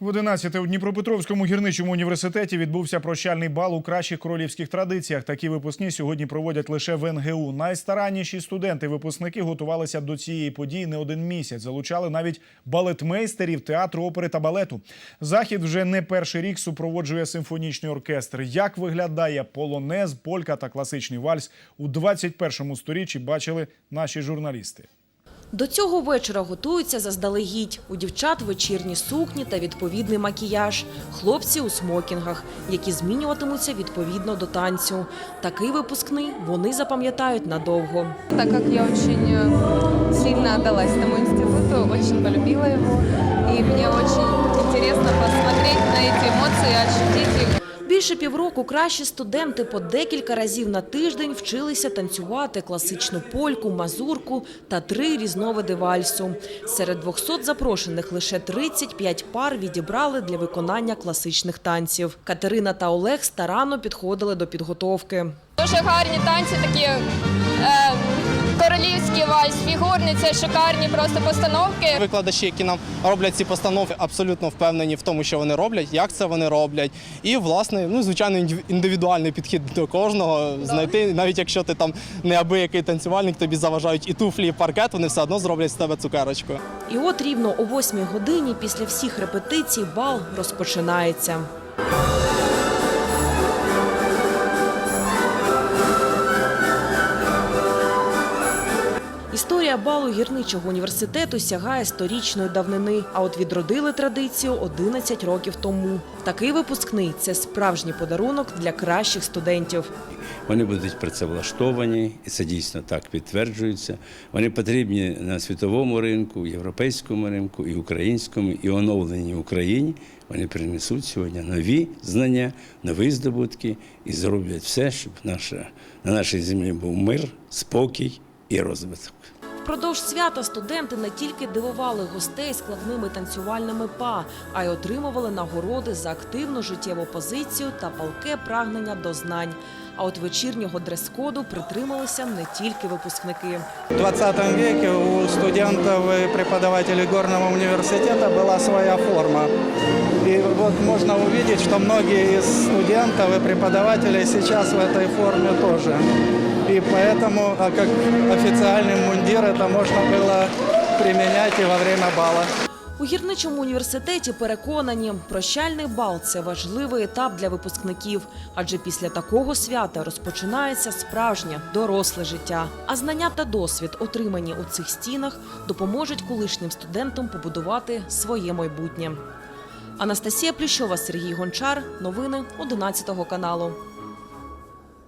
В 11 у Дніпропетровському гірничому університеті відбувся прощальний бал у кращих королівських традиціях. Такі випускні сьогодні проводять лише в НГУ. Найстаранніші студенти-випускники готувалися до цієї події не один місяць. Залучали навіть балетмейстерів театру, опери та балету. Захід вже не перший рік супроводжує симфонічний оркестр. Як виглядає полонез, полька та класичний вальс у 21 сторіччі, бачили наші журналісти. До цього вечора готуються заздалегідь. У дівчат вечірні сукні та відповідний макіяж. Хлопці у смокінгах, які змінюватимуться відповідно до танцю. Такий випускний вони запам'ятають надовго. Так как я очень э, сильно отдалась этому институту, очень полюбила его, и мне очень интересно посмотреть на эти эмоции, ощутить их. Більше півроку кращі студенти по декілька разів на тиждень вчилися танцювати класичну польку, мазурку та три різновиди вальсу. Серед 200 запрошених лише 35 пар відібрали для виконання класичних танців. Катерина та Олег старанно підходили до підготовки. Дуже гарні танці, такі е, королівський вальс, фігурний, це шикарні просто постановки. Викладачі, які нам роблять ці постановки, абсолютно впевнені в тому, що вони роблять, як це вони роблять. І, власне, ну, звичайно, індивідуальний підхід до кожного знайти, навіть якщо ти там неабиякий танцювальник, тобі заважають і туфлі, і паркет, вони все одно зроблять з тебе цукерочку. І от рівно о 8 годині після всіх репетицій бал розпочинається. Історія балу гірничого університету сягає сторічної давнини, а от відродили традицію 11 років тому. Такий випускний це справжній подарунок для кращих студентів. Вони будуть працевлаштовані, і це дійсно так підтверджується. Вони потрібні на світовому ринку, європейському ринку, і українському, і оновленій Україні. Вони принесуть сьогодні нові знання, нові здобутки і зроблять все, щоб наша, на нашій землі був мир, спокій і розвиток. Впродовж свята студенти не тільки дивували гостей складними танцювальними па, а й отримували нагороди за активну життєву позицію та палке прагнення до знань. А от вечірнього дрес-коду притрималися не тільки випускники. В 20 веке у студентов и преподавателей горного университета была своя форма. И вот можно увидеть, что многие из студентов и преподавателей сейчас в этой форме тоже. И поэтому, а как официальный мундир, это можно было применять и во время бала. У гірничому університеті переконані, прощальний бал це важливий етап для випускників, адже після такого свята розпочинається справжнє доросле життя. А знання та досвід, отримані у цих стінах, допоможуть колишнім студентам побудувати своє майбутнє. Анастасія Плющова, Сергій Гончар. Новини 11 каналу.